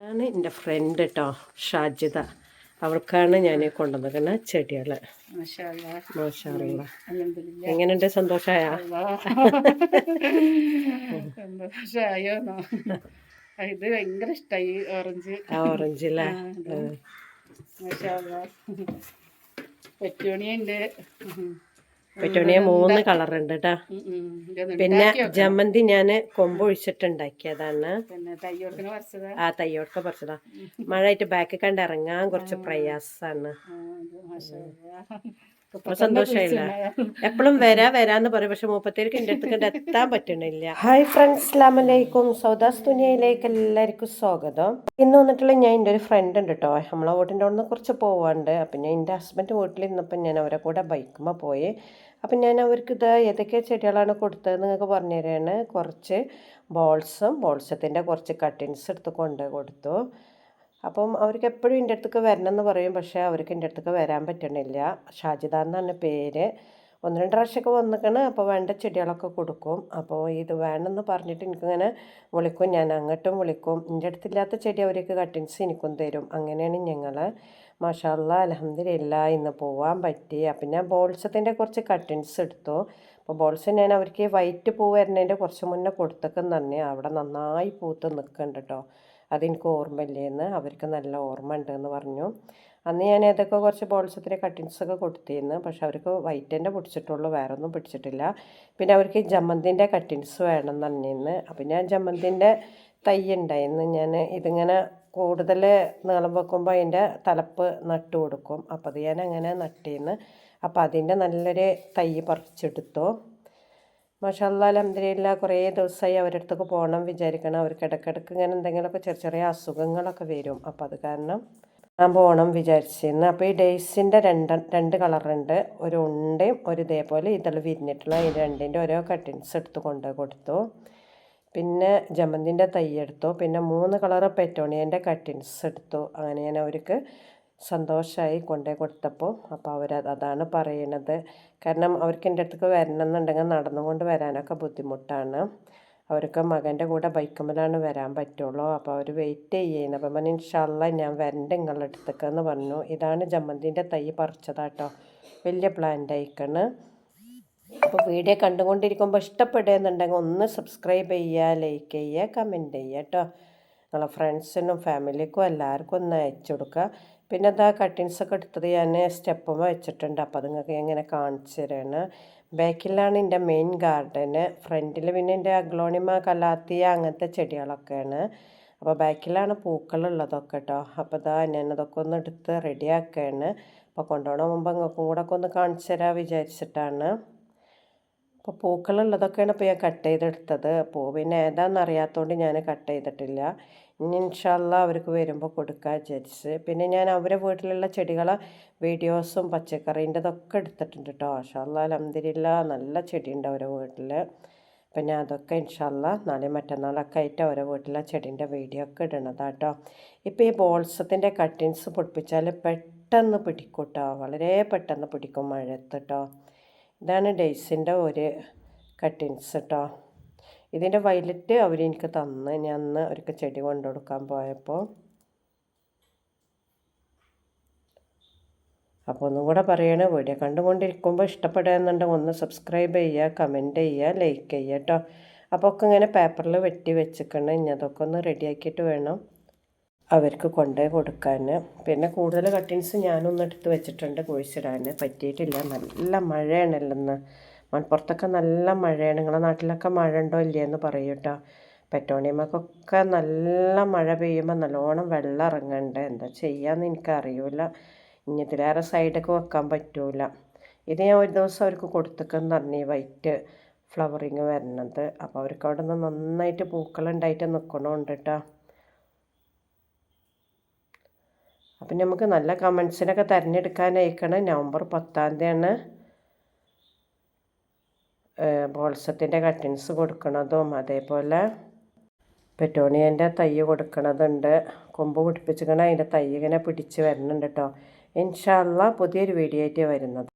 ആണ് എന്റെ ഫ്രണ്ട് കേട്ടോ ഷാജിത അവൾക്കാണ് ഞാൻ കൊണ്ടുവന്നിരിക്കുന്ന ചെടികൾ. എങ്ങനെയുണ്ട്? സന്തോഷമായ അല്ലാ. സന്തോഷായോന്നോ ഇത് ഭയങ്കര ഇഷ്ടായി ഓറഞ്ച്. ഓറഞ്ച് അല്ലാ. പെറ്റൂണിയുണ്ട് പെറ്റോണിയ മൂന്ന് കളർ ഉണ്ട് ഉം. പിന്നെ ജമന്തി ഞാൻ കൊമ്പ് ഒഴിച്ചിട്ടുണ്ടാക്കിയതാണ്. പിന്നെ തയ്യോടത്തിന് പറിച്ചതാ. ആ തയ്യോടൊക്കെ പറിച്ചതാ. മഴ ആയിട്ട് ബാക്കിൽ കണ്ട് ഇറങ്ങാൻ കുറച്ച് പ്രയാസമാണ് സന്തോഷമായില്ല? എപ്പോഴും വരാ വരാന്ന് പറയും. പക്ഷെ മുപ്പത്തേക്ക് എന്റെ അടുത്ത് എത്താൻ പറ്റണില്ല. ഹായ് ഫ്രണ്ട്സ് അസ്ലാമലൈക്കും സൗദാസ് ദുനിയയിലേക്ക് എല്ലാവർക്കും സ്വാഗതം. ഇന്ന് വന്നിട്ടുള്ള ഞാൻ എന്റെ ഒരു ഫ്രണ്ട് ഉണ്ട് കേട്ടോ നമ്മളെ വീട്ടിന്റെ അവിടെ നിന്ന് കുറച്ച് പോവാണ്ട്. അപ്പം ഞാൻ എന്റെ ഹസ്ബൻഡ് വീട്ടിലിരുന്നപ്പം ഞാൻ അവരെ കൂടെ ബൈക്കുമ്പോൾ പോയി. അപ്പം ഞാൻ അവർക്ക് ഇത് ഏതൊക്കെ ചെടികളാണ് കൊടുത്തത് നിങ്ങൾക്ക് പറഞ്ഞു തരാണ് കുറച്ച് ബോൾസും ബോൾസത്തിന്റെ കുറച്ച് കട്ടിങ്സ് എടുത്ത് കൊണ്ട് കൊടുത്തു. അപ്പം അവർക്ക് എപ്പോഴും എന്റെ അടുത്തേക്ക് വരണം എന്ന് പറയും. പക്ഷേ അവർക്ക് എന്റെ അടുത്തേക്ക് വരാൻ പറ്റണില്ല. ഷാജിദ എന്നാണ് പേര് ഒന്ന് രണ്ട് പ്രാവശ്യമൊക്കെ വന്നിക്കണ്. അപ്പോൾ വേണ്ട ചെടികളൊക്കെ കൊടുക്കും. അപ്പോൾ ഇത് വേണമെന്ന് പറഞ്ഞിട്ട് എനിക്കിങ്ങനെ വിളിക്കും. ഞാൻ അങ്ങോട്ടും വിളിക്കും. എന്റെ അടുത്തില്ലാത്ത ചെടി അവർക്ക് കട്ടിങ്സ് എനിക്കും തരും. അങ്ങനെയാണ് ഞങ്ങൾ. മാഷാല്ല അലഹമില്ല ഇന്ന് പോവാൻ പറ്റി. അപ്പം ഞാൻ ബോൾസത്തിന്റെ കുറച്ച് കട്ടിങ്സ് എടുത്തു. അപ്പോൾ ബോൾസ് ഞാൻ അവർക്ക് വൈറ്റ് പൂ വരുന്നതിന്റെ കുറച്ച് മുന്നേ കൊടുത്തൊക്കെ തന്നെ അവിടെ നന്നായി പൂത്ത് നിൽക്കുന്നുണ്ട് കേട്ടോ. അതെനിക്ക് ഓർമ്മയില്ലേന്ന്. അവർക്ക് നല്ല ഓർമ്മ ഉണ്ടെന്ന് പറഞ്ഞു. അന്ന് ഞാൻ ഏതൊക്കെ കുറച്ച് ബോൾസത്തിന്റെ കട്ടിങ്സൊക്കെ കൊടുത്തിരുന്നു. പക്ഷെ അവർക്ക് വൈറ്റന്റെ പിടിച്ചിട്ടുള്ളൂ. വേറെ ഒന്നും പിടിച്ചിട്ടില്ല. പിന്നെ അവർക്ക് ജമന്തിന്റെ കട്ടിങ്സ് വേണം തന്നെയെന്ന് അപ്പം ഞാൻ ജമന്തിന്റെ തൈ ഉണ്ടായിരുന്നു. ഞാൻ ഇതിങ്ങനെ കൂടുതൽ നീളം വെക്കുമ്പോൾ അതിന്റെ തലപ്പ് നട്ട് കൊടുക്കും. അപ്പോൾ അത് ഞാൻ അങ്ങനെ നട്ടിരുന്നു. അപ്പോൾ അതിന്റെ നല്ലൊരു തൈ പറിച്ചെടുത്തു. മാഷാല്ല അലഹമ്മദില്ല കുറേ ദിവസമായി അവരടുത്തൊക്കെ പോകണം വിചാരിക്കണം. അവർക്ക് ഇടയ്ക്കിടയ്ക്ക് ഇങ്ങനെ എന്തെങ്കിലുമൊക്കെ ചെറിയ ചെറിയ അസുഖങ്ങളൊക്കെ വരും. അപ്പോൾ അത് കാരണം ഞാൻ പോകണം വിചാരിച്ചിരുന്നു. അപ്പോൾ ഈ ഡേയ്സിന്റെ രണ്ട് രണ്ട് കളറുണ്ട്. ഒരു ഉണ്ടയും ഒരു ഇതേപോലെ ഇതൾ വിരിഞ്ഞിട്ടുള്ള ഈ രണ്ടിന്റെ ഓരോ കട്ടിങ്സ് എടുത്ത് കൊണ്ട് കൊടുത്തു. പിന്നെ ജമന്തിന്റെ തൈ എടുത്തു. പിന്നെ മൂന്ന് കളറ് പെറ്റോണിയന്റെ കട്ടിങ്സ് എടുത്തു. അങ്ങനെ ഞാൻ അവർക്ക് സന്തോഷമായി കൊണ്ടേ കൊടുത്തപ്പോൾ അപ്പോൾ അവർ അതാണ് പറയണത്. കാരണം അവർക്ക് എന്റെ അടുത്തേക്ക് വരണം എന്നുണ്ടെങ്കിൽ നടന്നുകൊണ്ട് വരാനൊക്കെ ബുദ്ധിമുട്ടാണ്. അവർക്ക് മകന്റെ കൂടെ ബൈക്കുമ്മലാണ് വരാൻ പറ്റുള്ളൂ. അപ്പോൾ അവർ വെയിറ്റ് ചെയ്യുന്നു അപ്പം പറഞ്ഞു ഇൻഷാല്ല ഞാൻ വരണ്ട നിങ്ങളുടെ അടുത്തേക്ക് എന്ന് പറഞ്ഞു. ഇതാണ് ജമ്മന്തിന്റെ തൈ പറിച്ചതാട്ടോ. വലിയ പ്ലാന്റ് അയക്കണ് അപ്പോൾ വീഡിയോ കണ്ടുകൊണ്ടിരിക്കുമ്പോൾ ഇഷ്ടപ്പെടുന്നുണ്ടെങ്കിൽ ഒന്ന് സബ്സ്ക്രൈബ് ചെയ്യുക ലൈക്ക് ചെയ്യുക കമന്റ് ചെയ്യുക കേട്ടോ നിങ്ങളെ ഫ്രണ്ട്സിനും ഫാമിലിക്കും എല്ലാവർക്കും ഒന്ന് അയച്ചു കൊടുക്കുക. പിന്നെ അതാ കട്ടിങ്സൊക്കെ എടുത്തത് ഞാൻ സ്റ്റെപ്പും വെച്ചിട്ടുണ്ട്. അപ്പോൾ നിങ്ങൾക്ക് എങ്ങനെ കാണിച്ചു തരാണ്. ബാക്കിലാണ് എന്റെ മെയിൻ ഗാർഡന് ഫ്രണ്ടിൽ പിന്നെ എന്റെ അഗ്ലോണിമ കലാത്തിയ അങ്ങനത്തെ ചെടികളൊക്കെയാണ്. അപ്പോൾ ബാക്കിലാണ് പൂക്കളുള്ളതൊക്കെ കേട്ടോ അപ്പോൾ ഇതാ ഞാനതൊക്കെ ഒന്ന് എടുത്ത് റെഡിയാക്കുകയാണ് അപ്പോൾ കൊണ്ടുപോകണ മുമ്പ് നിങ്ങൾക്കും കൂടെ ഒക്കെ ഒന്ന് കാണിച്ചു തരാൻ വിചാരിച്ചിട്ടാണ്. അപ്പോൾ പൂക്കളുള്ളതൊക്കെയാണ് ഇപ്പോൾ ഞാൻ കട്ട് ചെയ്തെടുത്തത്. പൂ പിന്നെ ഏതാണെന്ന് അറിയാത്തതുകൊണ്ട് ഞാൻ കട്ട് ചെയ്തിട്ടില്ല. ഇനി ഇൻഷാല്ല അവർക്ക് വരുമ്പോൾ കൊടുക്കാൻ വിചാരിച്ച്. പിന്നെ ഞാൻ അവരെ വീട്ടിലുള്ള ചെടികളെ വീഡിയോസും പച്ചക്കറീന്റെതൊക്കെ എടുത്തിട്ടുണ്ട് കേട്ടോ ഇൻഷാല്ല അലമ്പതിരില്ല നല്ല ചെടിയുണ്ട് അവരെ വീട്ടിൽ പിന്നെ അതൊക്കെ ഇൻഷാല്ല നാളെ മറ്റന്നാളൊക്കെ ആയിട്ട് അവരെ വീട്ടിലെ ചെടീന്റെ വീഡിയോ ഒക്കെ ഇടണതാട്ടോ ഇപ്പോൾ ഈ ബോൾസത്തിന്റെ കട്ടിങ്സ് പൊടിപ്പിച്ചാൽ പെട്ടെന്ന് പിടിക്കും കേട്ടോ വളരെ പെട്ടെന്ന് പിടിക്കും മഴത്ത് കേട്ടോ ഇതാണ് ഡേയ്സിന്റെ ഒരു കട്ടിങ്സ് കേട്ടോ. ഇതിന്റെ വയലറ്റ് അവരെനിക്ക് തന്ന്. ഞാൻ അന്ന് അവർക്ക് ചെടി കൊണ്ടു കൊടുക്കാൻ പോയപ്പോൾ അപ്പോൾ ഒന്നും കൂടെ പറയണ വീഡിയോ കണ്ടുകൊണ്ടിരിക്കുമ്പോൾ ഇഷ്ടപ്പെടുകയെന്നുണ്ടെങ്കിൽ ഒന്ന് സബ്സ്ക്രൈബ് ചെയ്യുക കമന്റ് ചെയ്യുക ലൈക്ക് ചെയ്യുക കേട്ടോ. അപ്പോൾ ഒക്കെ ഇങ്ങനെ പേപ്പറിൽ വെട്ടി വെച്ചിക്കണം. ഇനി അതൊക്കെ ഒന്ന് റെഡിയാക്കിയിട്ട് വേണം. അവർക്ക് കൊണ്ടുപോയി കൊടുക്കാൻ പിന്നെ കൂടുതൽ കട്ടിങ്സ് ഞാനൊന്ന് എടുത്ത് വെച്ചിട്ടുണ്ട് കുഴിച്ചിടാൻ. പറ്റിയിട്ടില്ല. നല്ല മഴയാണല്ലോ ഇന്ന് മൺപുറത്തൊക്കെ നല്ല മഴയാണ്. നിങ്ങളുടെ നാട്ടിലൊക്കെ മഴ ഉണ്ടോ ഇല്ലയെന്ന് പറയൂ കേട്ടോ പെറ്റോണിയമ്മക്കൊക്കെ നല്ല മഴ പെയ്യുമ്പോൾ നല്ലോണം വെള്ളം ഇറങ്ങണ്ടേ. എന്താ ചെയ്യാമെന്ന് എനിക്കറിയില്ല ഇനി ഇതിലേറെ സൈഡൊക്കെ വെക്കാൻ പറ്റൂല. ഇത് ഞാൻ ഒരു ദിവസം അവർക്ക് കൊടുത്തേക്കെന്ന് പറഞ്ഞു ഈ വൈറ്റ് ഫ്ലവറിങ് വരുന്നത് അപ്പോൾ അവർക്ക് അവിടെ നിന്ന് നന്നായിട്ട് പൂക്കളുണ്ടായിട്ട് നിൽക്കണമുണ്ട് കേട്ടോ അപ്പം നമുക്ക് നല്ല കമൻസിനൊക്കെ തിരഞ്ഞെടുക്കാനയക്കണം നവംബർ പത്താം തീയതിയാണ് ബോൾസത്തിന്റെ കട്ടിങ്സ് കൊടുക്കണതും അതേപോലെ പെറ്റോണിയന്റെ തൈ കൊടുക്കണതുണ്ട്. കൊമ്പ് പിടിപ്പിച്ചിങ്ങനെ അതിന്റെ തൈ ഇങ്ങനെ പിടിച്ച് വരുന്നുണ്ട് കേട്ടോ ഇൻഷാല്ല പുതിയൊരു വീഡിയോ ആയിട്ട് വരുന്നത്.